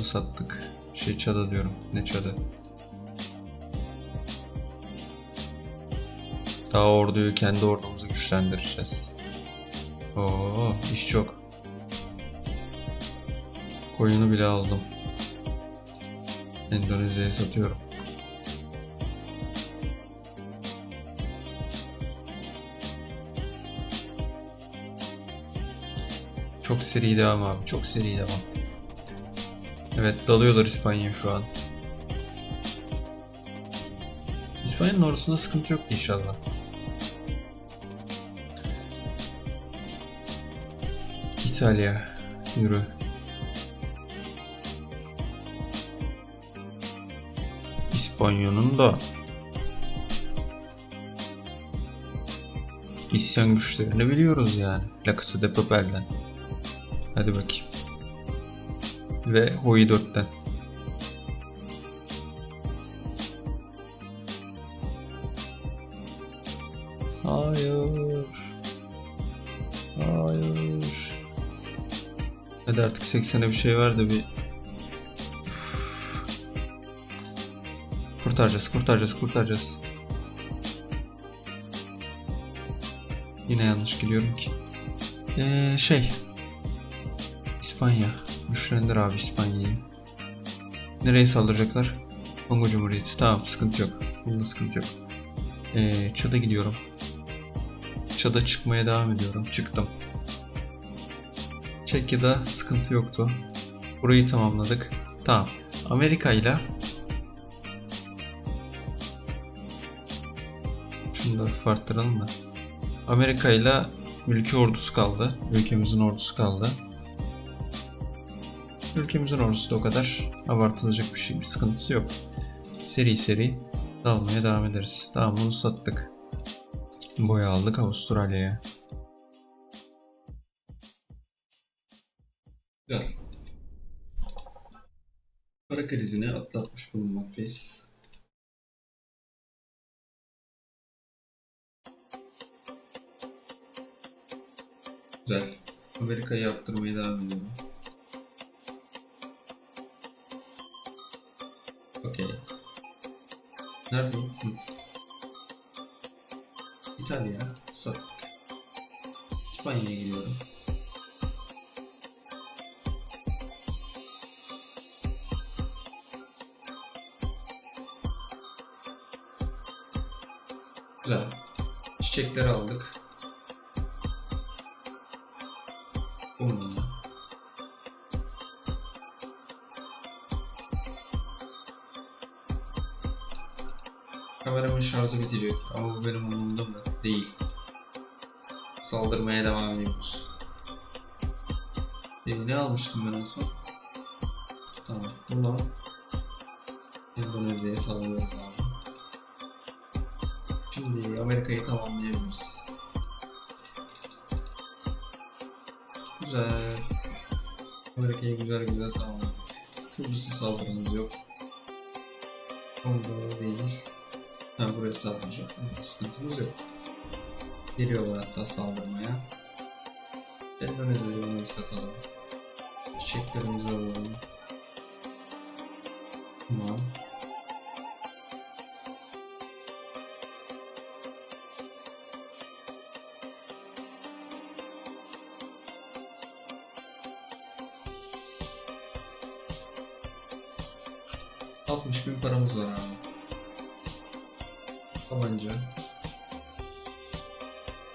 Çadını sattık. Şey çada diyorum. Ne çadı? Daha orduyu kendi ordumuzu güçlendireceğiz. Oo, iş çok. Koyunu bile aldım. Endonezya'ya satıyorum. Çok seri devam abi. Çok seri devam. Evet dalıyorlar İspanya'ya şu an. İspanya'nın ordusunda sıkıntı yoktu inşallah. İtalya. Yürü. İspanya'nın da isyan güçlerini biliyoruz yani. La Casa de Papel'den. Hadi bakayım. Ve Hoi 4'ten. Hayır. Hayır. Hadi artık 80'e bir şey ver de bir... Üf. Kurtaracağız, kurtaracağız, kurtaracağız. Yine yanlış gidiyorum ki. Ee, şey... İspanya. Güçlendir abi İspanya'yı. Nereye saldıracaklar? Kongo Cumhuriyeti. Tamam sıkıntı yok. Bunda sıkıntı yok. Ee, Çad'a gidiyorum. Çad'a çıkmaya devam ediyorum. Çıktım. Çekya'da sıkıntı yoktu. Burayı tamamladık. Tamam. Amerika ile Şunu da hafif da. Amerika ile ülke ordusu kaldı. Ülkemizin ordusu kaldı. Ülkemizin ordusu da o kadar abartılacak bir şey, bir sıkıntısı yok. Seri seri dalmaya devam ederiz. Tamam bunu sattık. Boya aldık Avustralya'ya. Güzel. Para krizini atlatmış bulunmaktayız. Güzel. Amerika'yı yaptırmaya devam ediyorum. Nerede o? Hı. İtalya sattık. İspanya'ya gidiyorum. Güzel. Çiçekleri aldık. Şarjı bitecek ama bu benim umurumda mı? Değil. Saldırmaya devam ediyoruz. E, ne almıştım ben en son? Tamam. Bunu Endonezya'ya sallıyoruz abi. Şimdi Amerika'yı tamamlayabiliriz. Güzel. Amerika'yı güzel güzel tamamladık. Kıbrıs'a saldırımız yok. Kongo değil. Ha buraya saldıracak. Sıkıntımız yok. Geliyorlar hatta saldırmaya. Endonezya'yı bunları satalım. Çiçeklerimizi alalım. Tamam. Altmış bin paramız var abi. Tabanca.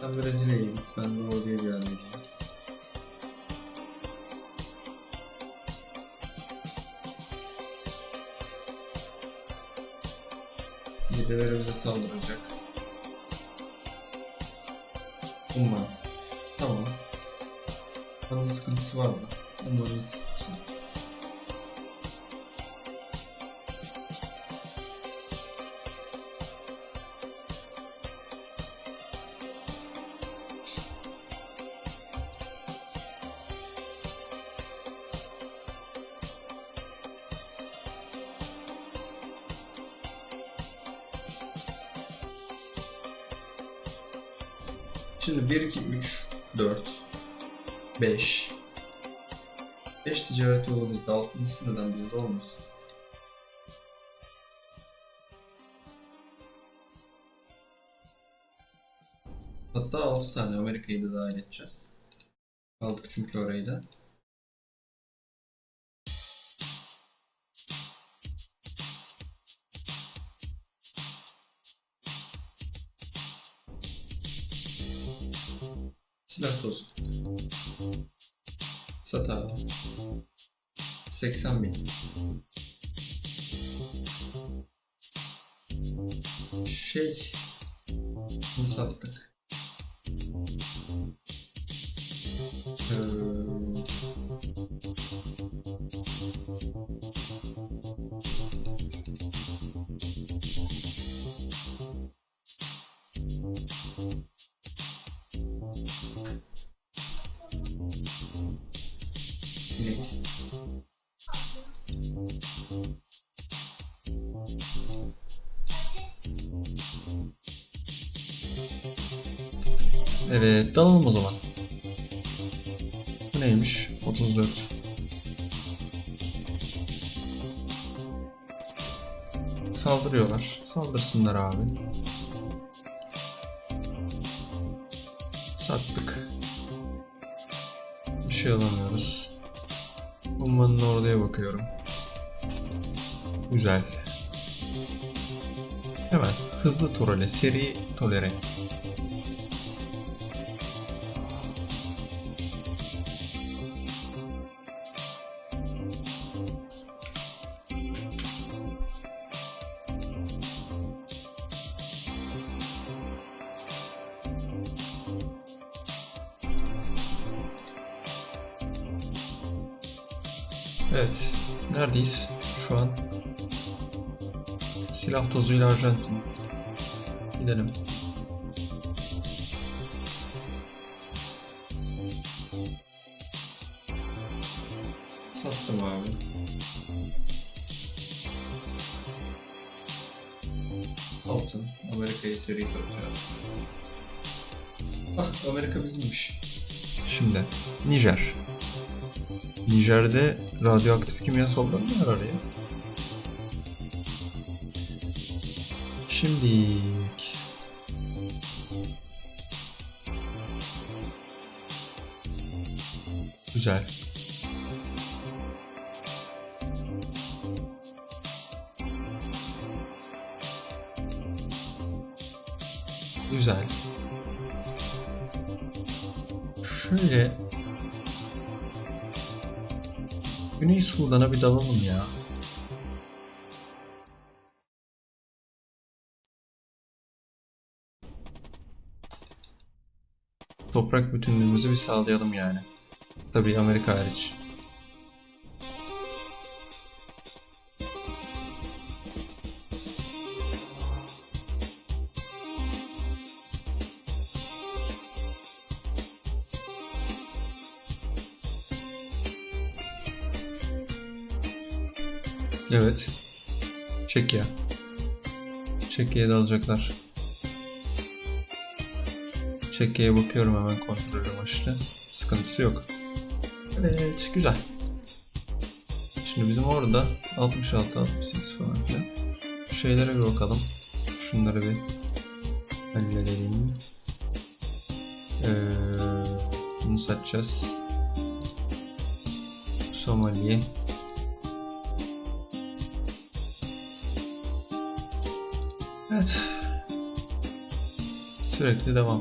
Sen Brezilya'ya git, ben de oraya bir halledeyim. Birileri bize saldıracak. Umman. Tamam. Bana sıkıntısı var mı? Umman'ın sıkıntısı. Şimdi 1, 2, 3, 4, 5, 5 ticaret yolu bizde. 6. sıradan bizde olmasın. Hatta 6 tane Amerika'yı da dahil edeceğiz. Aldık çünkü orayı da. Silah tozu. Sat abi. 80 bin. Şey... Bunu sattık. Evet, dalalım o zaman. Neymiş? 34. Saldırıyorlar. Saldırsınlar abi. Sattık. Bir şey alamıyoruz. Ummanın oraya bakıyorum. Güzel. Hemen hızlı tolere, seri tolere. Evet. Neredeyiz şu an? Silah tozuyla Arjantin. Gidelim. Sattım abi. Altın. Amerika'yı seri satacağız. Ah Amerika bizimmiş. Şimdi Nijer. Nijer'de radyoaktif kimyasallar mı var araya? Şimdilik. Güzel. Güzel. Şöyle Güney Sudan'a bir dalalım ya. Toprak bütünlüğümüzü bir sağlayalım yani. Tabii Amerika hariç. Evet. Çekya. Çekya'ya da alacaklar. Çekya'ya bakıyorum hemen kontrol amaçlı. Sıkıntısı yok. Evet, güzel. Şimdi bizim orada 66, 68 falan filan. Şu şeylere bir bakalım. Şunları bir halledelim. Ee, bunu satacağız. Somali. Evet. Sürekli devam.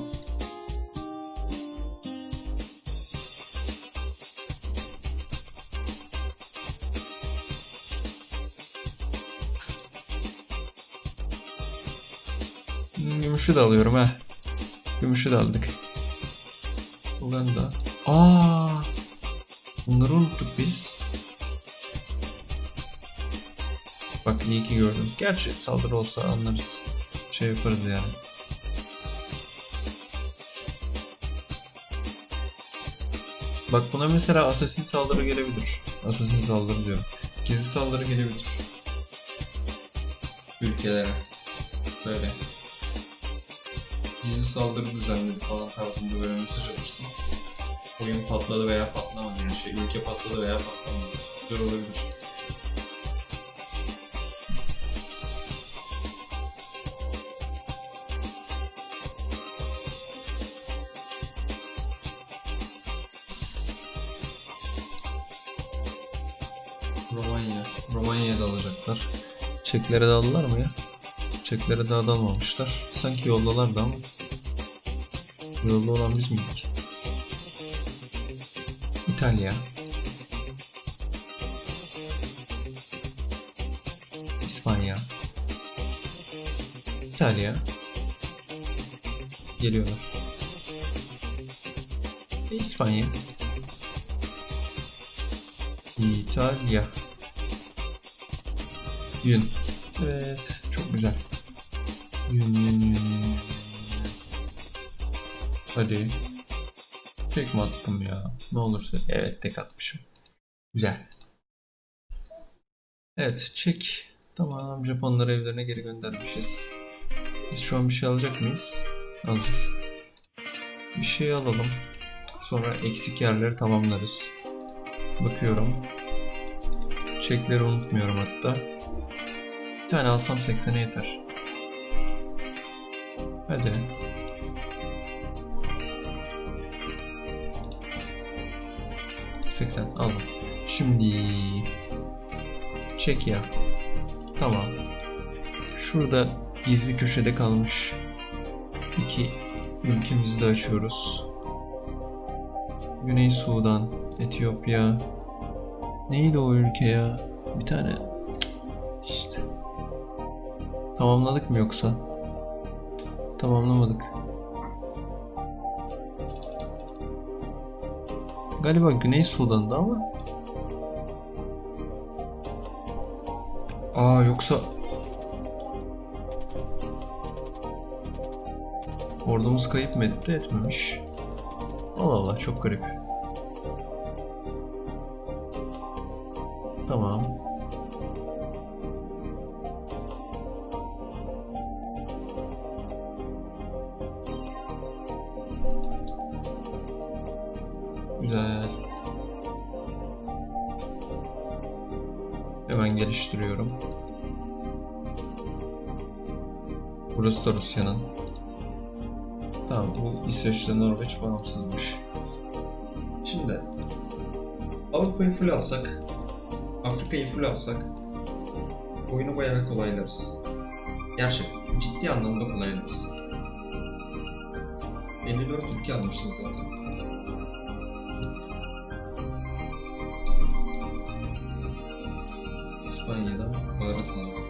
Gümüşü de alıyorum ha. Gümüşü de aldık. Uganda. Aa! Bunları unuttuk biz. Bak iyi ki gördüm. Gerçi saldırı olsa anlarız. Şey yaparız yani. Bak buna mesela assassin saldırı gelebilir. Assassin saldırı diyorum. Gizli saldırı gelebilir. Ülkelere. Böyle. Gizli saldırı düzenledik falan tarzında böyle mesaj alırsın. oyun patladı veya patlamadı. Yani şey ülke patladı veya patlamadı. Güzel olabilir. Romanya. Romanya'ya da alacaklar. Çeklere de aldılar mı ya? Çeklere daha da almamışlar. Sanki yoldalardı ama. Yolda olan biz miydik? İtalya. İspanya. İtalya. Geliyorlar. E, İspanya. İtalya. Yun. Evet, çok güzel. Yun, yun, yun, yun, yun. Hadi. Tek mi attım ya? Ne olursa. Evet, tek atmışım. Güzel. Evet, çek. Tamam, Japonları evlerine geri göndermişiz. Biz şu an bir şey alacak mıyız? Alacağız. Bir şey alalım. Sonra eksik yerleri tamamlarız. Bakıyorum. Çekleri unutmuyorum hatta. Bir tane alsam 80'e yeter. Hadi. Seksen aldım. Şimdi çek ya. Tamam. Şurada gizli köşede kalmış iki ülkemizi de açıyoruz. Güney Sudan, Etiyopya. Neydi o ülke ya? Bir tane. İşte. Tamamladık mı yoksa? Tamamlamadık. Galiba Güney Sudan'da ama. Aa yoksa Ordumuz kayıp mı etti? Etmemiş. Allah Allah çok garip. Tamam. Güzel. Hemen geliştiriyorum. Burası da Rusya'nın. Tamam bu İsveç'le Norveç bağımsızmış. Şimdi Avrupa'yı full alsak, Afrika'yı full alsak oyunu bayağı kolaylarız. Gerçekten ciddi anlamda kolaylarız. 54 ülke almışız zaten. İspanya'dan baharat aldık.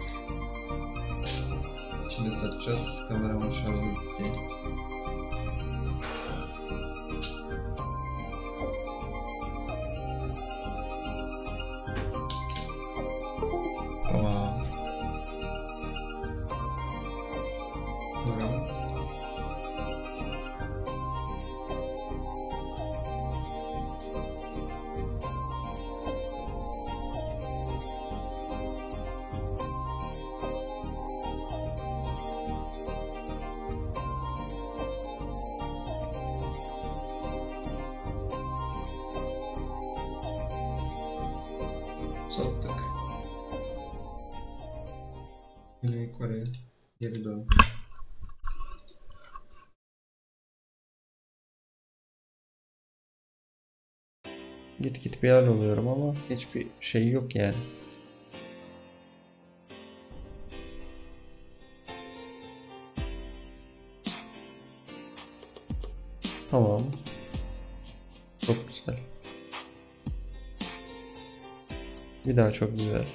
İçinde satacağız. Kameraman şarjı bitti. Sattık. Güney Kore geri dön. Git git bir yer oluyorum ama hiçbir şey yok yani. Tamam. Çok güzel. Bir daha çok güzel.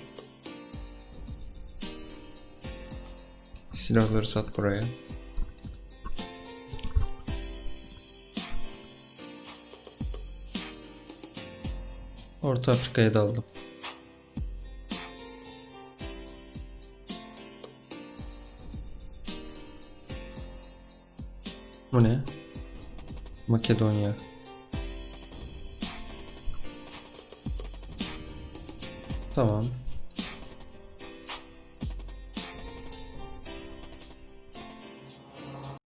Silahları sat buraya. Orta Afrika'ya daldım. Bu ne? Makedonya. Tamam.